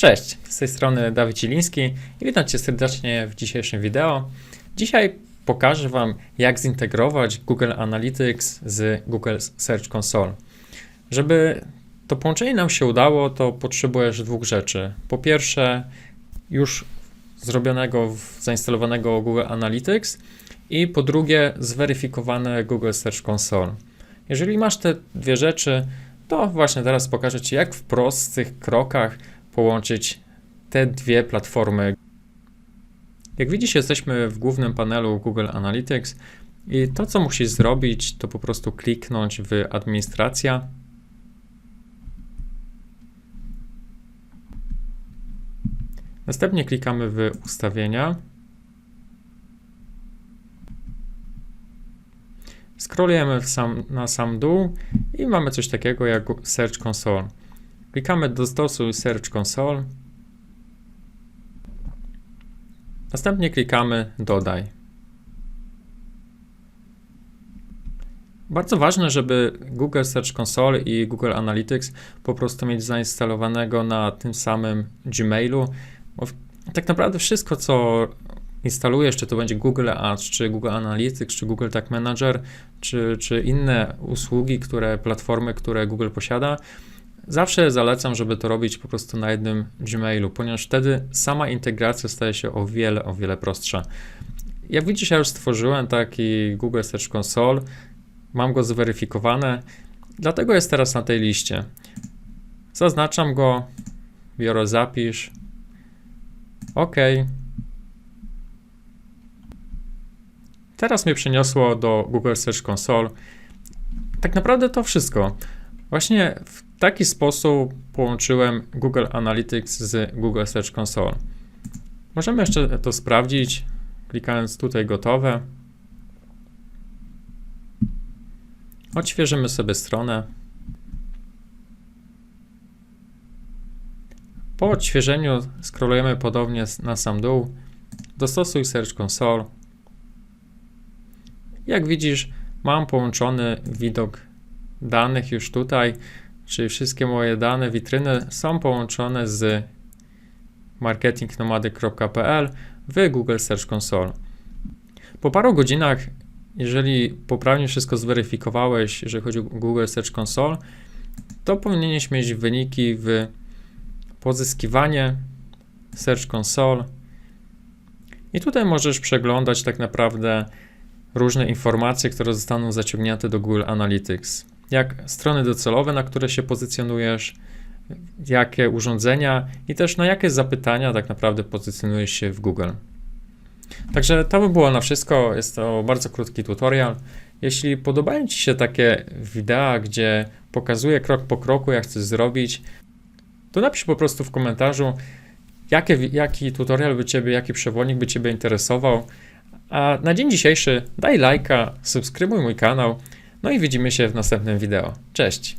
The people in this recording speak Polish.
Cześć, z tej strony Dawid Ciliński i witam Cię serdecznie w dzisiejszym wideo. Dzisiaj pokażę Wam, jak zintegrować Google Analytics z Google Search Console. Żeby to połączenie nam się udało, to potrzebujesz dwóch rzeczy. Po pierwsze, już zrobionego, zainstalowanego Google Analytics i po drugie, zweryfikowane Google Search Console. Jeżeli masz te dwie rzeczy, to właśnie teraz pokażę Ci, jak w prostych krokach połączyć te dwie platformy. Jak widzisz, jesteśmy w głównym panelu Google Analytics i to, co musisz zrobić, to po prostu kliknąć w administracja. Następnie klikamy w ustawienia. Scrollujemy sam, na sam dół i mamy coś takiego jak Search Console. Klikamy dostosuj Search Console. Następnie klikamy dodaj. Bardzo ważne, żeby Google Search Console i Google Analytics po prostu mieć zainstalowanego na tym samym Gmailu. Tak naprawdę wszystko, co instalujesz, czy to będzie Google Ads, czy Google Analytics, czy Google Tag Manager, czy, czy inne usługi, które, platformy, które Google posiada, Zawsze zalecam, żeby to robić po prostu na jednym Gmailu, ponieważ wtedy sama integracja staje się o wiele, o wiele prostsza. Jak widzisz, ja już stworzyłem taki Google Search Console, mam go zweryfikowane, dlatego jest teraz na tej liście. Zaznaczam go, biorę zapisz, OK. Teraz mnie przeniosło do Google Search Console. Tak naprawdę to wszystko. Właśnie w taki sposób połączyłem Google Analytics z Google Search Console. Możemy jeszcze to sprawdzić, klikając tutaj gotowe. Odświeżymy sobie stronę. Po odświeżeniu scrollujemy podobnie na sam dół. Dostosuj Search Console. Jak widzisz, mam połączony widok danych już tutaj, czyli wszystkie moje dane, witryny są połączone z marketingnomady.pl w Google Search Console. Po paru godzinach, jeżeli poprawnie wszystko zweryfikowałeś, jeżeli chodzi o Google Search Console, to powinieneś mieć wyniki w pozyskiwanie Search Console. I tutaj możesz przeglądać tak naprawdę różne informacje, które zostaną zaciągnięte do Google Analytics jak strony docelowe, na które się pozycjonujesz, jakie urządzenia i też na jakie zapytania tak naprawdę pozycjonujesz się w Google. Także to by było na wszystko. Jest to bardzo krótki tutorial. Jeśli podobają Ci się takie wideo, gdzie pokazuję krok po kroku, jak chcesz zrobić, to napisz po prostu w komentarzu, jakie, jaki tutorial by Ciebie, jaki przewodnik by Ciebie interesował. A na dzień dzisiejszy daj lajka, subskrybuj mój kanał no i widzimy się w następnym wideo. Cześć!